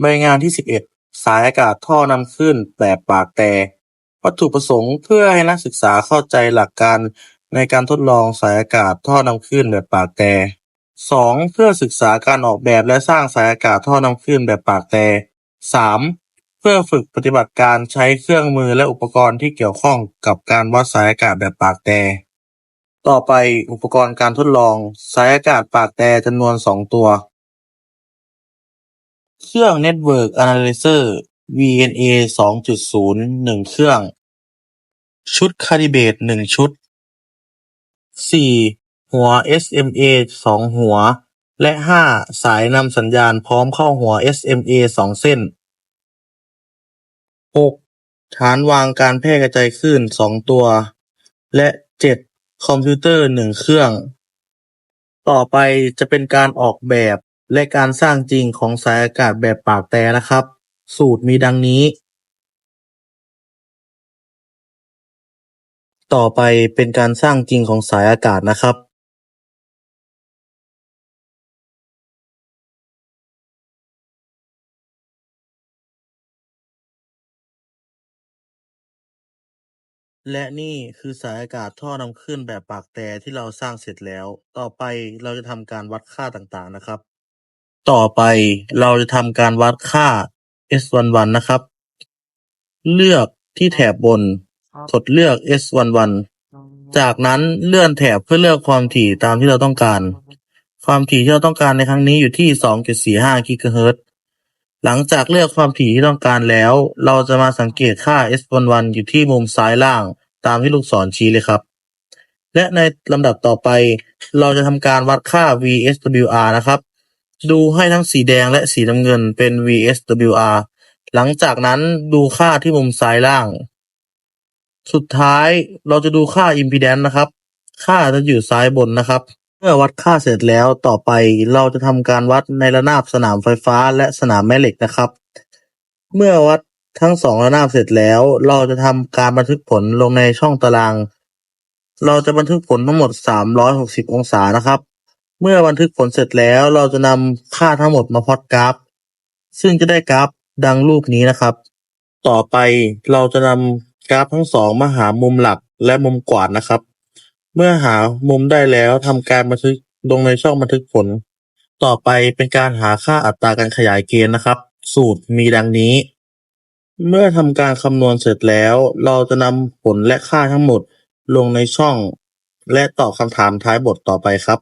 ใบงานที่11สายอากาศท่อนำขึ้นแบบปากแต่วัตถุประสงค์เพื่อให้นักศึกษาเข้าใจหลักการในการทดลองสายอากาศท่อนำขึ้นแบบปากแต่ 2. เพื่อศึกษาการออกแบบและสร้างสายอากาศท่อนำขึ้นแบบปากแต่ 3. เพื่อฝึกปฏิบัติการใช้เครื่องมือและอุปกรณ์ที่เกี่ยวข้องกับการวัดสายอากาศแบบปากแต่ต่อไปอุปกรณ์การทดลอง สายอากาศปากแต่จำนวน2ตัว เครื่อง Network Analyzer VNA 2.0 1เครื่อง ชุด Calibrate 1ชุด 4. หัว SMA 2หัว และ 5. สายนำสัญญาณพร้อมเข้าหัว SMA 2เส้น 6. ฐานวางการแพร่กระจายคลื่น2ตัว และ 7. คอมพิวเตอร์1เครื่อง ต่อไปจะเป็นการออกแบบ และการสร้างจริงของสายอากาศแบบปากแต่นะครับ สูตรมีดังนี้ ต่อไปเป็นการสร้างจริงของสายอากาศนะครับ และนี่คือสายอากาศท่อนำขึ้นแบบปากแต่ที่เราสร้างเสร็จแล้ว ต่อไปเราจะทำการวัดค่าต่างๆนะครับ ต่อไปเราจะทำการวัดค่า S11 นะครับ เลือกที่แถบบน กดเลือก S11 จากนั้นเลื่อนแถบเพื่อเลือกความถี่ตามที่เราต้องการ ความถี่ที่เราต้องการในครั้งนี้อยู่ที่ 2.45กิกะเฮิรตซ์หลังจากเลือกความถี่ที่ต้องการแล้ว เราจะมาสังเกตค่า S11 อยู่ที่มุมซ้ายล่างตามที่ลูกศรชี้เลยครับ และในลำดับต่อไป เราจะทำการวัดค่า VSWR นะครับ ดูให้ทั้งสีแดงและสีน้ำเงินเป็น VSWR หลังจากนั้นดูค่าที่มุมซ้ายล่าง สุดท้ายเราจะดูค่า Impedance นะครับ ค่าจะอยู่ซ้ายบนนะครับ เมื่อวัดค่าเสร็จแล้วต่อไปเราจะทำการวัดในระนาบสนามไฟฟ้าและสนามแม่เหล็กนะครับ เมื่อวัดทั้งสองระนาบเสร็จแล้ว เราจะทำการบันทึกผลลงในช่องตาราง เราจะบันทึกผลทั้งหมด 360 องศานะครับ เมื่อบันทึกผลเสร็จแล้วเราจะนำค่าทั้งหมดมาพลอตกราฟ ซึ่งจะได้กราฟดังรูปนี้นะครับ ต่อไปเราจะนำกราฟทั้งสองมาหามุมหลักและมุมกวาดนะครับ เมื่อหามุมได้แล้วทำการบันทึกลงในช่องบันทึกผล ต่อไปเป็นการหาค่าอัตราการขยายเกณฑ์นะครับ สูตรมีดังนี้ เมื่อทำการคำนวณเสร็จแล้ว เราจะนำผลและค่าทั้งหมดลงในช่อง และตอบคำถามท้ายบทต่อไปครับ